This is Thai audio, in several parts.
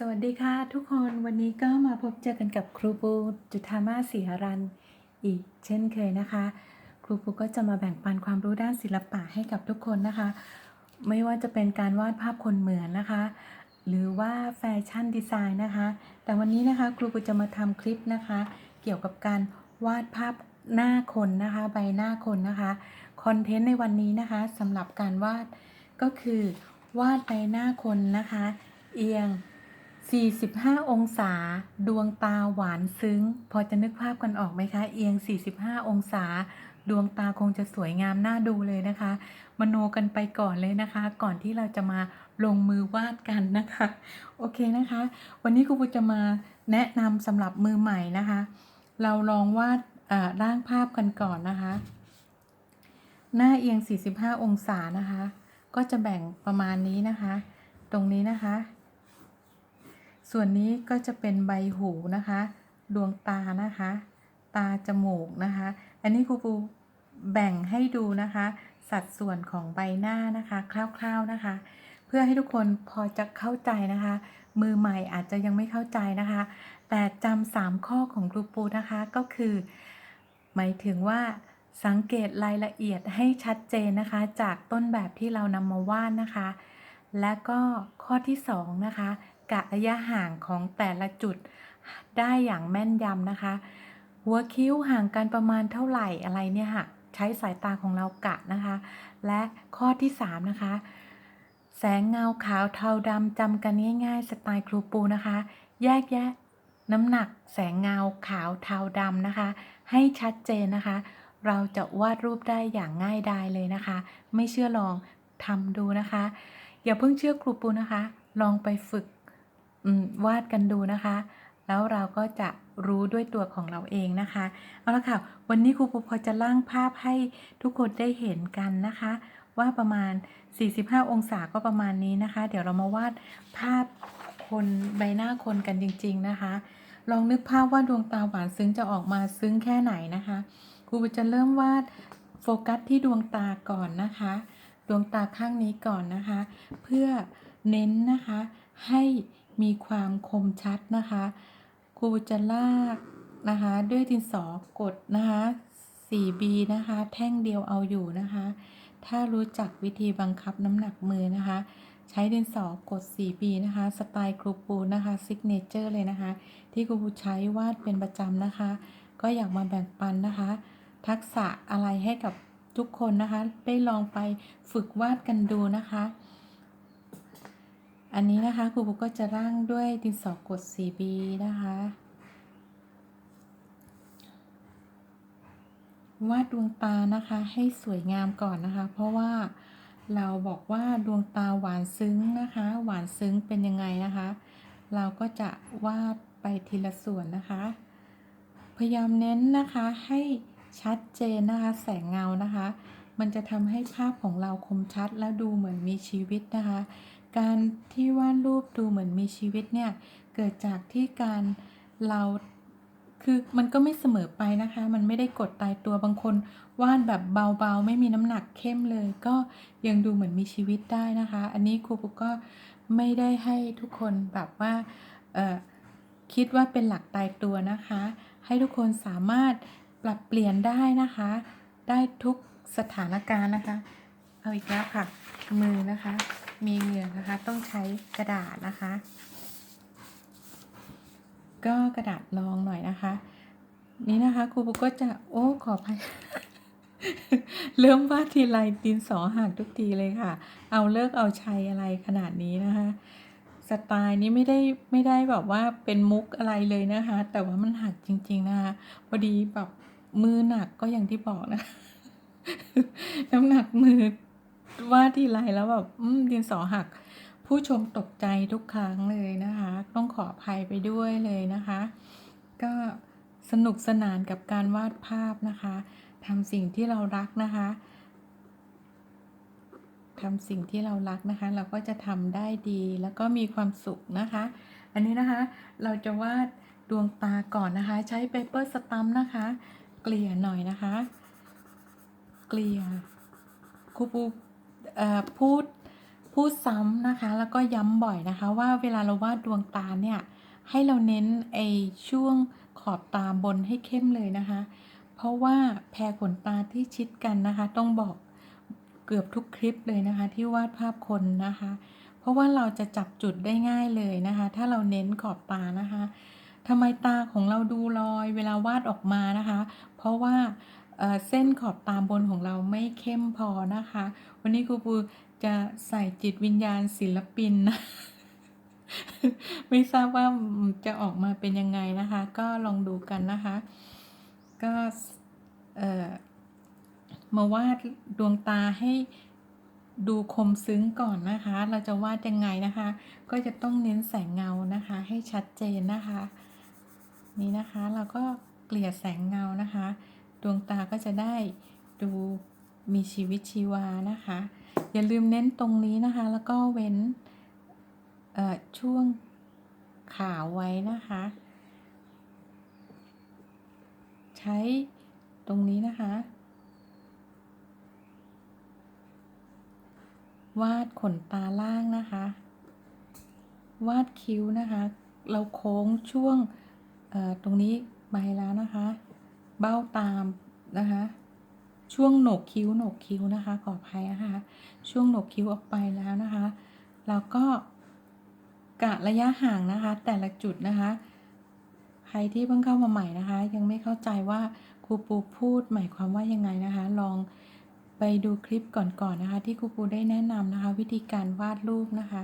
สวัสดีค่ะทุกคนวันนี้ก็มาพบเจอกันกับครูปูจุธามาศรีหรันอีกเช่นเคยนะคะ ครูปูก็จะมาแบ่งปันความรู้ด้านศิลปะให้กับทุกคนนะคะ ไม่ว่าจะเป็นการวาดภาพคนเหมือนนะคะ หรือว่าแฟชั่นดีไซน์นะคะ แต่วันนี้นะคะครูปูจะมาทำคลิปนะคะ เกี่ยวกับการวาดภาพหน้าคนนะคะใบหน้าคนนะคะคอนเทนต์ในวันนี้นะคะสำหรับการวาดก็คือวาดใบหน้าคนนะคะ เอียง 45 องศา ดวงตาหวานซึ้ง พอจะนึกภาพกันออกไหมคะ เอียง 45 องศา ดวงตาคงจะสวยงามน่าดูเลยนะคะ มโนกันไปก่อนเลยนะคะ ก่อนที่เราจะมาลงมือวาดกันนะคะ โอเคนะคะ วันนี้ครูปูจะมาแนะนำสำหรับมือใหม่นะคะ เราลองวาดร่างภาพกันก่อนนะคะ หน้าเอียง 45 องศานะคะ ก็จะแบ่งประมาณนี้นะคะ ตรงนี้นะคะ ส่วนนี้ก็จะเป็นใบหูนะคะ ดวงตานะคะ ตาจมูกนะคะ อันนี้ครูปูแบ่งให้ดูนะคะ สัดส่วนของใบหน้านะคะคร่าวๆนะคะ เพื่อให้ทุกคนพอจะเข้าใจนะคะ มือใหม่อาจจะยังไม่เข้าใจนะคะ แต่จำสามข้อของครูปูนะคะก็คือ หมายถึงว่าสังเกตรายละเอียดให้ชัดเจนนะคะ จากต้นแบบที่เรานำมาวาดนะคะ และก็ข้อที่สองนะคะ กะระยะห่างของแต่ละจุดได้อย่างแม่นยำนะคะ หัวคิ้วห่างกันประมาณเท่าไหร่อะไรเนี่ยค่ะ ใช้สายตาของเรากะนะคะ และข้อที่สามนะคะ แสงเงาขาวเทาดำจำกันง่ายๆ สไตล์ครูปูนะคะ แยกแยะน้ำหนักแสงเงาขาวเทาดำนะคะ ให้ชัดเจนนะคะ เราจะวาดรูปได้อย่างง่ายดายเลยนะคะ ไม่เชื่อลองทำดูนะคะ อย่าเพิ่งเชื่อครูปูนะคะ ลองไปฝึก วาดกันดูนะคะ แล้วเราก็จะรู้ด้วยตัวของเราเองนะคะ เอาละค่ะ วันนี้ครูปูพอจะร่างภาพให้ทุกคนได้เห็นกันนะคะ ว่าประมาณ 45 องศาก็ประมาณนี้นะคะ เดี๋ยวเรามาวาดภาพคนใบหน้าคนกันจริง ๆนะคะ ลองนึกภาพว่าดวงตาหวานซึ้งจะออกมาซึ้งแค่ไหนนะคะครูจะเริ่มวาดโฟกัสที่ดวงตาก่อนนะคะ ดวงตาข้างนี้ก่อนนะคะ เพื่อเน้นนะคะให้ มีความคมชัดนะคะครูจะลากนะคะ ด้วยดินสอกดนะคะ 4B นะคะ แท่งเดียวเอาอยู่นะคะ ถ้ารู้จักวิธีบังคับน้ำหนักมือนะคะ ใช้ดินสอกด 4B นะคะ สไตล์ครูปูนะคะซิกเนเจอร์เลยนะคะ ที่ครูปูใช้วาดเป็นประจำนะคะ ก็อยากมาแบ่งปันนะคะ ทักษะอะไรให้กับทุกคนนะคะ ได้ลองไปฝึกวาดกันดูนะคะ อันนี้นะคะครูปูก็จะร่างด้วยดินสอกด 4B นะคะ วาดดวงตานะคะให้สวยงามก่อนนะคะ เพราะว่าเราบอกว่าดวงตาหวานซึ้งนะคะ หวานซึ้งเป็นยังไงนะคะ เราก็จะวาดไปทีละส่วนนะคะ พยายามเน้นนะคะให้ชัดเจนนะคะ แสงเงานะคะ มันจะทำให้ภาพของเราคมชัดและดูเหมือนมีชีวิตนะคะ การที่วาดรูปดูเหมือนมีชีวิตเนี่ย เกิดจากที่การเราคือมันก็ไม่เสมอไปนะคะ มันไม่ได้กดตายตัวบางคนวาดแบบเบาๆ ไม่มีน้ำหนักเข้มเลย ก็ยังดูเหมือนมีชีวิตได้นะคะ อันนี้ครูปุ๊กก็ไม่ได้ให้ทุกคนแบบว่าคิดว่าเป็นหลักตายตัวนะคะ ให้ทุกคนสามารถปรับเปลี่ยนได้นะคะ ได้ทุกสถานการณ์นะคะ เอาอีกแล้วค่ะ มือนะคะ มีเหงื่อนะคะ ต้องใช้กระดาษนะคะ ก็กระดาษรองหน่อยนะคะ นี่นะคะครูปุ๊กก็จะโอ้ขออภัยเริ่มวาดทีไรดินสอหักทุกทีเลยค่ะ เอาเลิกเอาชัยอะไรขนาดนี้นะคะ สไตล์นี้ไม่ได้ไม่ได้แบบว่าเป็นมุกอะไรเลยนะคะ แต่ว่ามันหักจริง ๆนะคะพอดีแบบมือหนักก็อย่างที่บอกนะ น้ำหนักมือ วาดทีไรแล้วแบบอืมดินสอหัก ผู้ชมตกใจทุกครั้งเลยนะคะ ต้องขออภัยไปด้วยเลยนะคะ ก็สนุกสนานกับการวาดภาพนะคะทำสิ่งที่เรารักนะคะทำสิ่งที่เรารักนะคะ เราก็จะทำได้ดีแล้วก็มีความสุขนะคะ อันนี้นะคะเราจะวาดดวงตาก่อนนะคะ ใช้เปเปอร์สตัมนะคะ เกลี่ยหน่อยนะคะ เกลี่ยคูปู พูดพูดซ้ำนะคะ แล้วก็ย้ำบ่อยนะคะ ว่าเวลาเราวาดดวงตาเนี่ยให้เราเน้นไอช่วงขอบตาบนให้เข้มเลยนะคะ เพราะว่าแพรขนตาที่ชิดกันนะคะ ต้องบอกเกือบทุกคลิปเลยนะคะ ที่วาดภาพคนนะคะ เพราะว่าเราจะจับจุดได้ง่ายเลยนะคะ ถ้าเราเน้นขอบตานะคะทำไมตาของเราดูลอยเวลาวาดออกมานะคะ เพราะว่า เส้นขอบตามบนของเราไม่เข้มพอนะคะ วันนี้ครูปูจะใส่จิตวิญญาณศิลปินนะไม่ทราบว่าจะออกมาเป็นยังไงนะคะ ก็ลองดูกันนะคะ ก็มาวาดดวงตาให้ดูคมซึ้งก่อนนะคะ เราจะวาดยังไงนะคะ ก็จะต้องเน้นแสงเงานะคะ ให้ชัดเจนนะคะ นี่นะคะเราก็เกลี่ยแสงเงานะคะ ดวงตาก็จะได้ดูมีชีวิตชีวานะคะ อย่าลืมเน้นตรงนี้นะคะ แล้วก็เว้นช่วงขาวไว้นะคะ ใช้ตรงนี้นะคะ วาดขนตาล่างนะคะ วาดคิ้วนะคะ เราโค้งช่วงตรงนี้ไปแล้วนะคะ เบ้าตามนะคะ ช่วงโหนกคิ้วโหนกคิ้วนะคะขออภัยนะคะ ช่วงโหนกคิ้วออกไปแล้วนะคะแล้วก็กะระยะห่างนะคะ แต่ละจุดนะคะ ใครที่เพิ่งเข้ามาใหม่นะคะ ยังไม่เข้าใจว่าครูปูพูดหมายความว่ายังไงนะคะ ลองไปดูคลิปก่อนๆนะคะ ที่ครูปูได้แนะนำนะคะ วิธีการวาดรูปนะคะ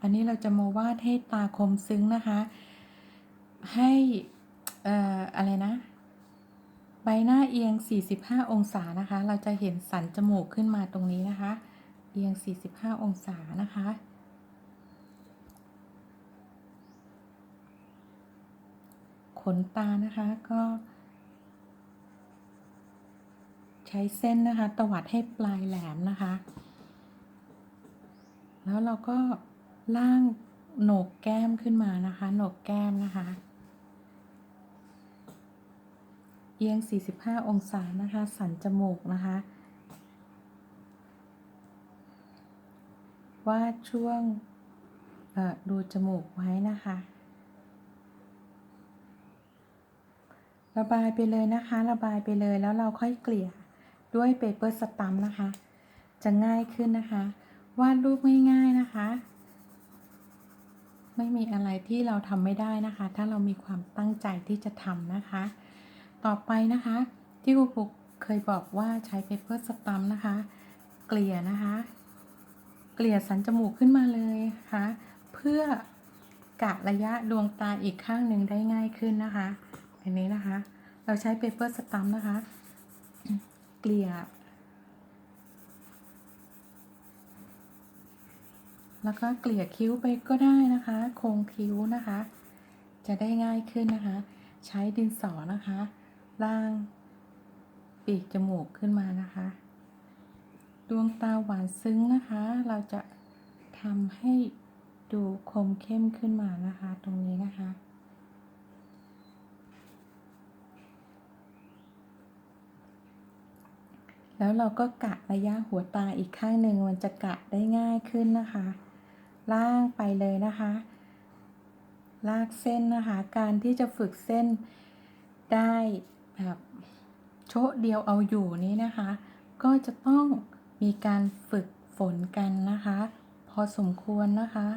อันนี้เราจะมาวาดให้ตาคมซึ้งนะคะ ให้อ่ออะไรนะ ใบหน้าเอียง 45 องศานะคะ เราจะเห็นสันจมูกขึ้นมาตรงนี้นะคะ เอียง 45 องศานะคะ ขนตานะคะก็ ใช้เส้นนะคะ ตวัดให้ปลายแหลมนะคะ แล้วเราก็ล่างโหนกแก้มขึ้นมานะคะ โหนกแก้มนะคะ เอียง 45 องศานะคะ สันจมูกนะคะ วาดช่วงดูจมูกไว้นะคะ ระบายไปเลยนะคะ ระบายไปเลยแล้วเราค่อยเกลี่ยด้วยเปเปอร์สตัมนะคะ จะง่ายขึ้นนะคะ วาดรูปง่ายๆนะคะ ไม่มีอะไรที่เราทำไม่ได้นะคะ ถ้าเรามีความตั้งใจที่จะทำนะคะ ต่อไปนะคะ ที่ครูปุกเคยบอกว่าใช้เปเปอร์สตัมนะคะ เกลี่ยนะคะ เกลี่ยสันจมูกขึ้นมาเลยนะคะ เพื่อกะระยะดวงตาอีกข้างหนึ่งได้ง่ายขึ้นนะคะอันนี้นะคะ เราใช้เปเปอร์สตัมนะคะ เกลี่ย แล้วก็เกลี่ยคิ้วไปก็ได้นะคะ โครงคิ้วนะคะ จะได้ง่ายขึ้นนะคะ ใช้ดินสอนะคะ ล่าง ปีกจมูกขึ้นมานะคะ ดวงตาหวานซึ้งนะคะ เราจะทำให้ดูคมเข้มขึ้นมานะคะ ตรงนี้นะคะแล้วเราก็กะระยะหัวตาอีกข้างหนึ่งมันจะกะได้ง่ายขึ้นนะคะ ล่างไปเลยนะคะ ลากเส้นนะคะ การที่จะฝึกเส้นได้ แบบโชะเดียวเอาอยู่นี้นะคะ ก็จะต้องมีการฝึกฝนกันนะคะ พอสมควรนะคะ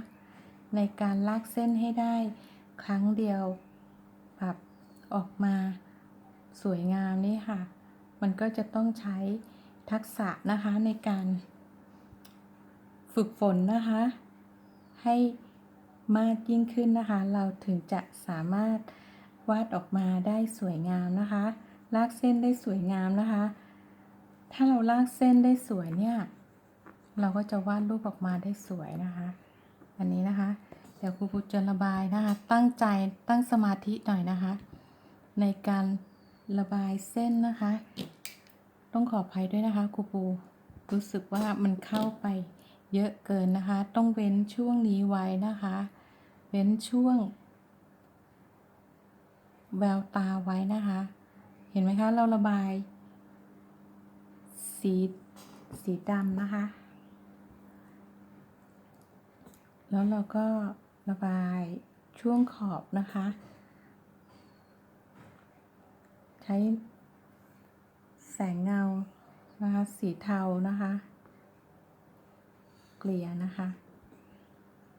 ในการลากเส้นให้ได้ครั้งเดียวแบบออกมาสวยงามนี่ค่ะ มันก็จะต้องใช้ทักษะนะคะในการฝึกฝนนะคะ ให้มากยิ่งขึ้นนะคะ เราถึงจะสามารถ วาดออกมาได้สวยงามนะคะ ลากเส้นได้สวยงามนะคะ ถ้าเราลากเส้นได้สวยเนี่ย เราก็จะวาดรูปออกมาได้สวยนะคะ อันนี้นะคะ เดี๋ยวครูปูจะระบายนะคะ ตั้งใจตั้งสมาธิหน่อยนะคะ ในการระบายเส้นนะคะ ต้องขออภัยด้วยนะคะครูปูรู้สึกว่ามันเข้าไปเยอะเกินนะคะ ต้องเว้นช่วงนี้ไว้นะคะ เว้นช่วง แววตาไว้นะคะ เห็นไหมคะ เราระบาย สีสีดำนะคะ แล้วเราก็ระบายช่วงขอบนะคะ ใช้แสงเงานะคะ สีเทานะคะ เกลี่ยนะคะ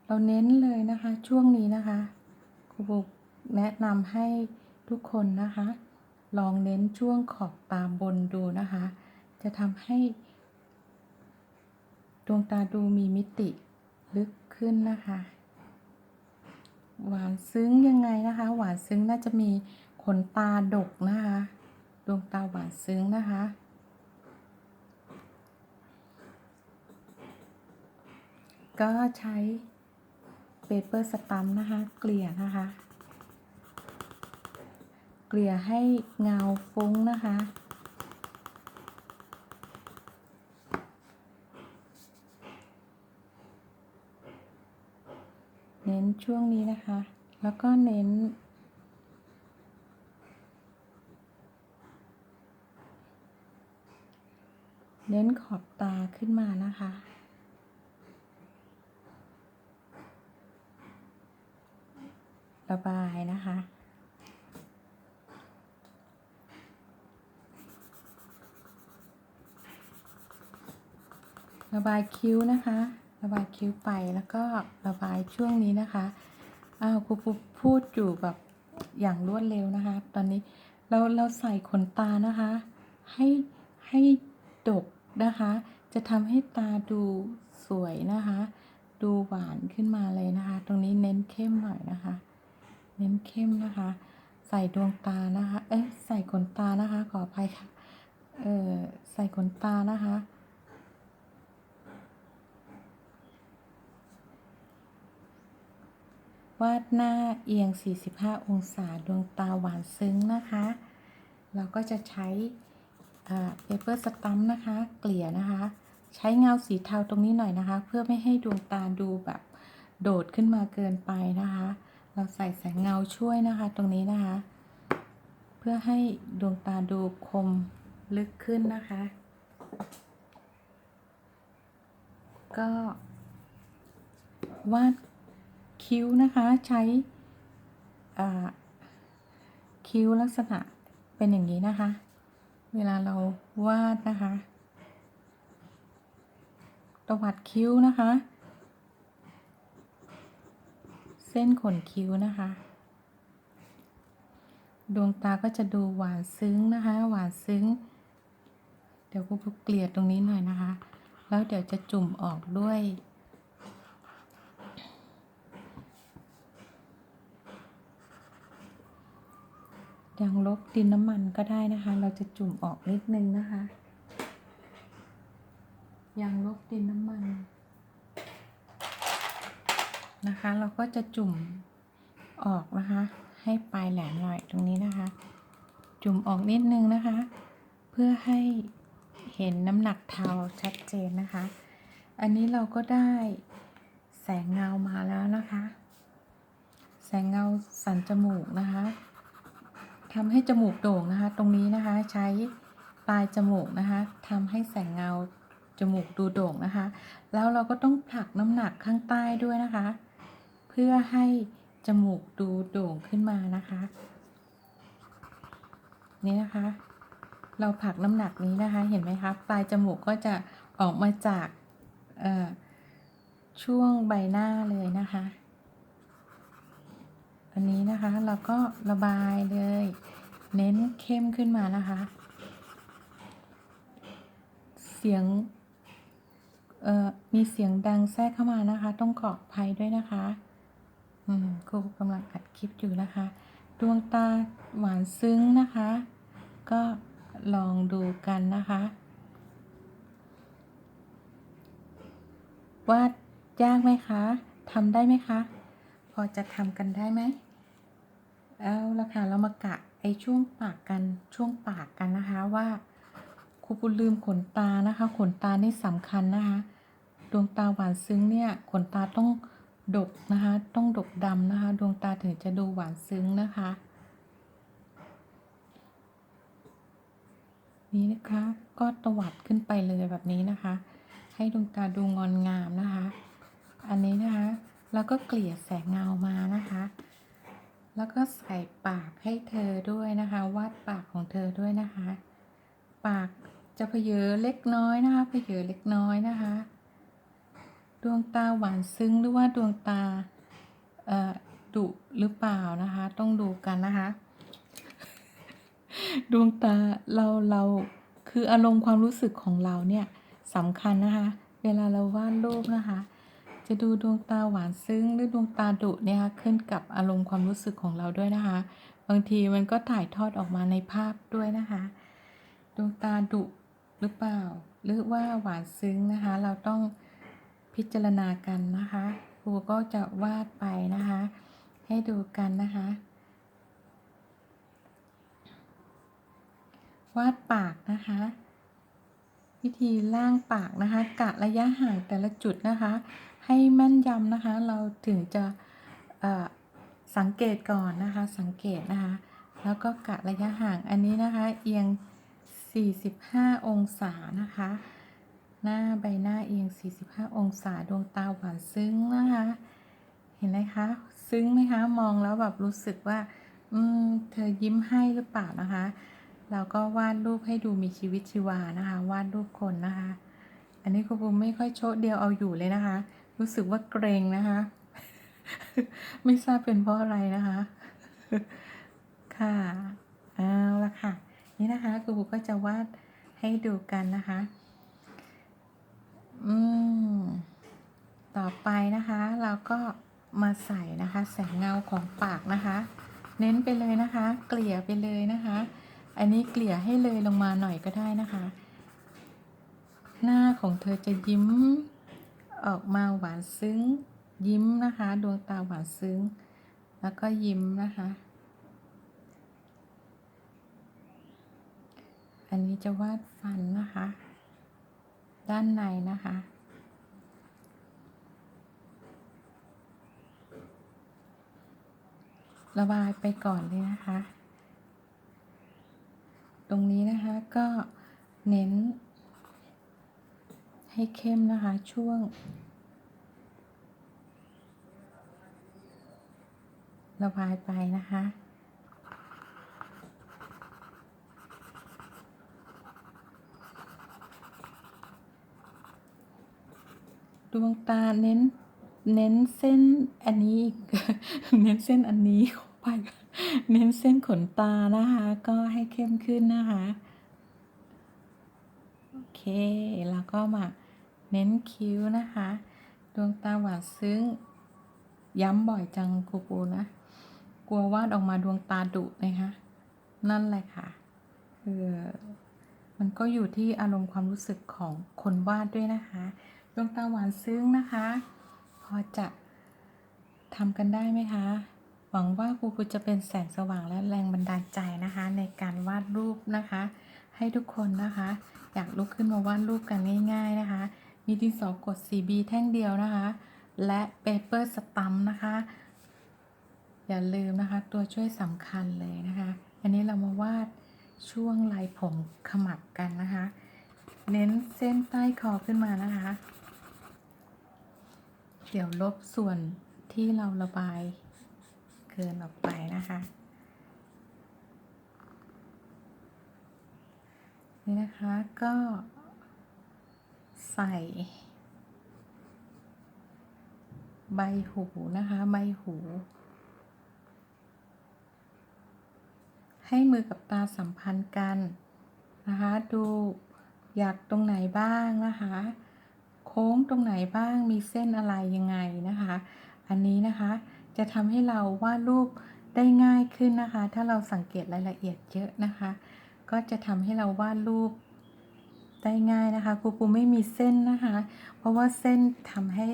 เราเน้นเลยนะคะช่วงนี้นะคะครูบุก แนะนำให้ทุกคนนะคะ ลองเน้นช่วงขอบตาบนดูนะคะ จะทำให้ ดวงตาดูมีมิติลึกขึ้นนะคะ หวานซึ้งยังไงนะคะ หวานซึ้งน่าจะมีขนตาดกนะคะ ดวงตาหวานซึ้งนะคะก็ใช้เปเปอร์สตัมนะคะ เกลี่ยนะคะ เกลี่ยให้เงาฟุ้งนะคะ เน้นช่วงนี้นะคะ แล้วก็เน้น เน้นขอบตาขึ้นมานะคะระบายนะคะ ระบายคิ้วนะคะ ระบายคิ้วไปแล้วก็ระบายช่วงนี้นะคะอ้าวครูปูพูดอยู่แบบอย่างรวดเร็วนะคะ ตอนนี้เราเราใส่ขนตานะคะ ให้ให้ดกนะคะ จะทำให้ตาดูสวยนะคะ ดูหวานขึ้นมาเลยนะคะ ตรงนี้เน้นเข้มหน่อยนะคะ เน้นเข้มนะคะ ใส่ดวงตานะคะ เอ๊ะใส่ขนตานะคะ ขออภัยค่ะ เออใส่ขนตานะคะ วาดหน้าเอียง 45 องศาดวงตาหวานซึ้งนะคะ เราก็จะใช้เปเปอร์สตัมนะคะ เกลี่ยนะคะ ใช้เงาสีเทาตรงนี้หน่อยนะคะ เพื่อไม่ให้ดวงตาดูแบบโดดขึ้นมาเกินไปนะคะ เราใส่แสงเงาช่วยนะคะตรงนี้นะคะ เพื่อให้ดวงตาดูคมลึกขึ้นนะคะ ก็วาด คิ้วนะคะใช้คิ้วลักษณะเป็นอย่างนี้นะคะ เวลาเราวาดนะคะตวัดคิ้วนะคะ เส้นขนคิ้วนะคะ ดวงตาก็จะดูหวานซึ้งนะคะ หวานซึ้ง เดี๋ยวครูเกลี่ยตรงนี้หน่อยนะคะ แล้วเดี๋ยวจะจุ่มออกด้วย ยางลบดินน้ำมันก็ได้นะคะ เราจะจุ่มออกนิดนึงนะคะยางลบดินน้ำมัน นะคะ เราก็จะจุ่มออกนะคะ ให้ปลายแหลมหน่อยตรงนี้นะคะ จุ่มออกนิดนึงนะคะ เพื่อให้เห็นน้ำหนักเทาชัดเจนนะคะ อันนี้เราก็ได้แสงเงามาแล้วนะคะ แสงเงาสันจมูกนะคะ ทำให้จมูกโด่งนะคะ ตรงนี้นะคะใช้ปลายจมูกนะคะทำให้แสงเงาจมูกดูโด่งนะคะ แล้วเราก็ต้องผลักน้ำหนักข้างใต้ด้วยนะคะ เพื่อให้จมูกดูโด่งขึ้นมานะคะ นี่นะคะ เราผลักน้ำหนักนี้นะคะ เห็นไหมคะปลายจมูกก็จะออกมาจากช่วงใบหน้าเลยนะคะ อันนี้นะคะเราก็ระบายเลย เน้นเข้มขึ้นมานะคะ เสียงเอ่อมีเสียงดังแทรกเข้ามานะคะ ต้องขออภัยด้วยนะคะอืมครูกำลังอัดคลิปอยู่นะคะ ดวงตาหวานซึ้งนะคะ ก็ลองดูกันนะคะ วาดยากไหมคะทำได้ไหมคะ พอจะทำกันได้ไหม เอาละค่ะเรามากะไอช่วงปากกันช่วงปากกันนะคะว่าครูปุลืมขนตานะคะ ขนตานี่สำคัญนะคะ ดวงตาหวานซึ้งเนี่ยขนตาต้องดกนะคะ ต้องดกดำนะคะ ดวงตาถึงจะดูหวานซึ้งนะคะ นี้นะคะก็ตวัดขึ้นไปเลยแบบนี้นะคะ ให้ดวงตาดูงอนงามนะคะ อันนี้นะคะแล้วก็เกลี่ยแสงเงามานะคะ แล้วก็ใส่ปากให้เธอด้วยนะคะ วาดปากของเธอด้วยนะคะ ปากจะเพเยอเล็กน้อยนะคะเพเยอเล็กน้อยนะคะ ดวงตาหวานซึ้งหรือว่าดวงตาเอ่อดุหรือเปล่านะคะ ต้องดูกันนะคะ ดวงตาเราเราคืออารมณ์ความรู้สึกของเราเนี่ยสำคัญนะคะ เวลาเราวาดรูปนะคะ จะดูดวงตาหวานซึ้งหรือดวงตาดุเนี่ยค่ะขึ้นกับอารมณ์ความรู้สึกของเราด้วยนะคะ บางทีมันก็ถ่ายทอดออกมาในภาพด้วยนะคะ ดวงตาดุหรือเปล่า หรือว่าหวานซึ้งนะคะ เราต้องพิจารณากันนะคะครูก็จะวาดไปนะคะ ให้ดูกันนะคะ วาดปากนะคะ วิธีล่างปากนะคะ กะระยะห่างแต่ละจุดนะคะ ให้แม่นยำนะคะ เราถึงจะสังเกตก่อนนะคะ สังเกตนะคะ แล้วก็กะระยะห่างอันนี้นะคะ เอียง 45 องศานะคะ หน้าใบหน้าเอียง 45 องศาดวงตาหวานซึ้งนะคะ เห็นไหมคะ ซึ้งไหมคะ มองแล้วแบบรู้สึกว่า อืม เธอยิ้มให้หรือเปล่านะคะ เราก็วาดรูปให้ดูมีชีวิตชีวานะคะ วาดรูปคนนะคะ อันนี้ครูปูไม่ค่อยโชดเดียวเอาอยู่เลยนะคะ รู้สึกว่าเกรงนะคะ ไม่ทราบเป็นเพราะอะไรนะคะ ค่ะเอาละค่ะ นี่นะคะครูปูก็จะวาดให้ดูกันนะคะ อืม ต่อไปนะคะ เราก็มาใส่นะคะ แสงเงาของปากนะคะ เน้นไปเลยนะคะ เกลี่ยไปเลยนะคะ อันนี้เกลี่ยให้เลยลงมาหน่อยก็ได้นะคะ หน้าของเธอจะยิ้มออกมาหวานซึ้ง ยิ้มนะคะ ดวงตาหวานซึ้ง แล้วก็ยิ้มนะคะ อันนี้จะวาดฟันนะคะ ด้านในนะคะระบายไปก่อนเลยนะคะ ตรงนี้นะคะก็เน้น ให้เข้มนะคะช่วง ระบายไปนะคะดวงตาเน้น เน้นเส้นอันนี้อีกเน้นเส้นอันนี้ไป เน้นเส้นขนตานะคะ ก็ให้เข้มขึ้นนะคะ โอเค แล้วก็มาเน้นคิ้วนะคะ ดวงตาหวานซึ้ง ย้ำบ่อยจังครูปูนะ กลัววาดออกมาดวงตาดุนะคะ นั่นแหละค่ะคือมันก็อยู่ที่อารมณ์ความรู้สึกของคนวาดด้วยนะคะ ดวงตาหวานซึ้งนะคะ พอจะทำกันได้ไหมคะ หวังว่าครูปูจะเป็นแสงสว่างและแรงบันดาลใจนะคะ ในการวาดรูปนะคะ ให้ทุกคนนะคะ อยากลุกขึ้นมาวาดรูปกันง่าย ๆนะคะ มีดินสอกด 4B แท่งเดียวนะคะ และเปเปอร์สตัมนะคะ อย่าลืมนะคะ ตัวช่วยสำคัญเลยนะคะ อันนี้เรามาวาดช่วงลายผมขมับกันนะคะ เน้นเส้นใต้คอขึ้นมานะคะ เดี๋ยวลบส่วนที่เราระบาย เกินออกไปนะคะ นี่นะคะก็ใส่ ใบหูนะคะใบหู ให้มือกับตาสัมพันธ์กันนะคะ ดูอยากตรงไหนบ้างนะคะโค้งตรงไหนบ้างมีเส้นอะไรยังไงนะคะ อันนี้นะคะ จะทำให้เราวาดรูปได้ง่ายขึ้นนะคะ ถ้าเราสังเกตรายละเอียดเยอะนะคะ ก็จะทำให้เราวาดรูปได้ง่ายนะคะครูปูไม่มีเส้นนะคะ เพราะว่าเส้นทำให้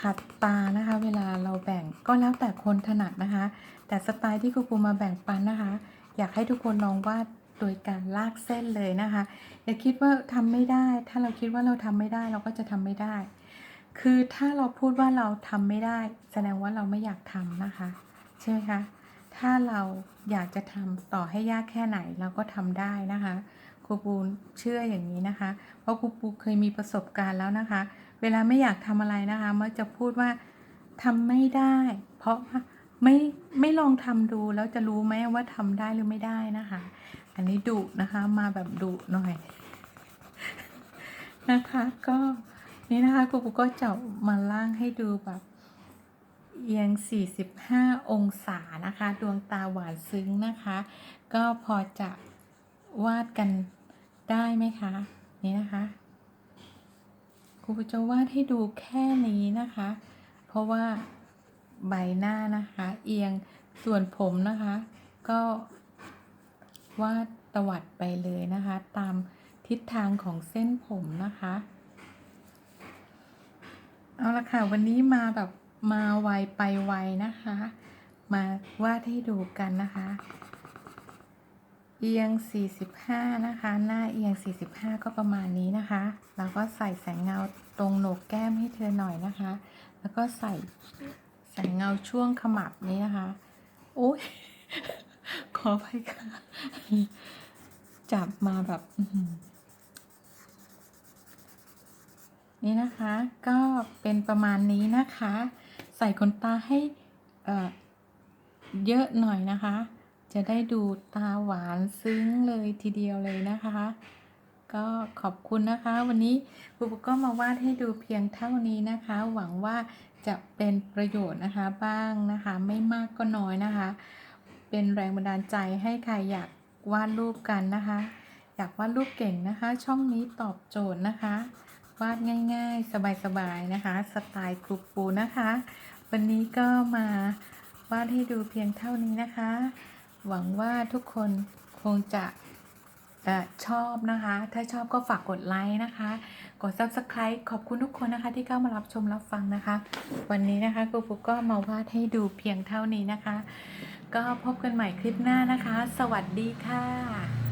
ขัดตานะคะ เวลาเราแบ่งก็แล้วแต่คนถนัดนะคะ แต่สไตล์ที่ครูปูมาแบ่งปันนะคะ อยากให้ทุกคนลองวาดโดยการลากเส้นเลยนะคะ อย่าคิดว่าทำไม่ได้ ถ้าเราคิดว่าเราทำไม่ได้เราก็จะทำไม่ได้ คือถ้าเราพูดว่าเราทำไม่ได้ แสดงว่าเราไม่อยากทำนะคะ ใช่ไหมคะ ถ้าเราอยากจะทำต่อให้ยากแค่ไหนเราก็ทำได้นะคะครูปูเชื่ออย่างนี้นะคะ เพราะครูปูเคยมีประสบการณ์แล้วนะคะ เวลาไม่อยากทำอะไรนะคะมักจะพูดว่าทำไม่ได้ เพราะไม่ไม่ลองทำดูแล้วจะรู้ไหมว่าทำได้หรือไม่ได้นะคะ อันนี้ดุนะคะมาแบบดุหน่อยนะคะก็ นี่นะคะครูปูก็จะมาล่างให้ดูแบบเอียง 45 องศานะคะ ดวงตาหวานซึ้งนะคะ ก็พอจะวาดกันได้ไหมคะ นี่นะคะครูจะวาดให้ดูแค่นี้นะคะ เพราะว่าใบหน้านะคะ เอียงส่วนผมนะคะ ก็วาดตวัดไปเลยนะคะ ตามทิศทางของเส้นผมนะคะ เอาละค่ะ วันนี้มาแบบมาไวไปไวนะคะ มาวาดให้ดูกันนะคะ เอียง 45 นะคะ หน้าเอียง 45 ก็ประมาณนี้นะคะ แล้วก็ใส่แสงเงาตรงโหนกแก้มให้เธอหน่อยนะคะ แล้วก็ใส่แสงเงาช่วงขมับนี้นะคะ โอ้ยขอไปค่ะ จับมาแบบอื้อหือ นี่นะคะก็เป็นประมาณนี้นะคะ ใส่ขนตาให้เยอะหน่อยนะคะ จะได้ดูตาหวานซึ้งเลยทีเดียวเลยนะคะ ก็ขอบคุณนะคะ วันนี้ครูปุกก็มาวาดให้ดูเพียงเท่านี้นะคะ หวังว่าจะเป็นประโยชน์นะคะบ้างนะคะ ไม่มากก็น้อยนะคะ เป็นแรงบันดาลใจให้ใครอยากวาดรูปกันนะคะ อยากวาดรูปเก่งนะคะ ช่องนี้ตอบโจทย์นะคะ วาดง่าย ๆ สบายๆนะคะ สไตล์ครูปูนะคะ วันนี้ก็มาวาดให้ดูเพียงเท่านี้นะคะ หวังว่าทุกคนคงจะชอบนะคะ ถ้าชอบก็ฝากกดไลค์นะคะ กด subscribe ขอบคุณทุกคนนะคะที่เข้ามารับชมรับฟังนะคะ วันนี้นะคะครูปูก็มาวาดให้ดูเพียงเท่านี้นะคะ ก็พบกันใหม่คลิปหน้านะคะ สวัสดีค่ะ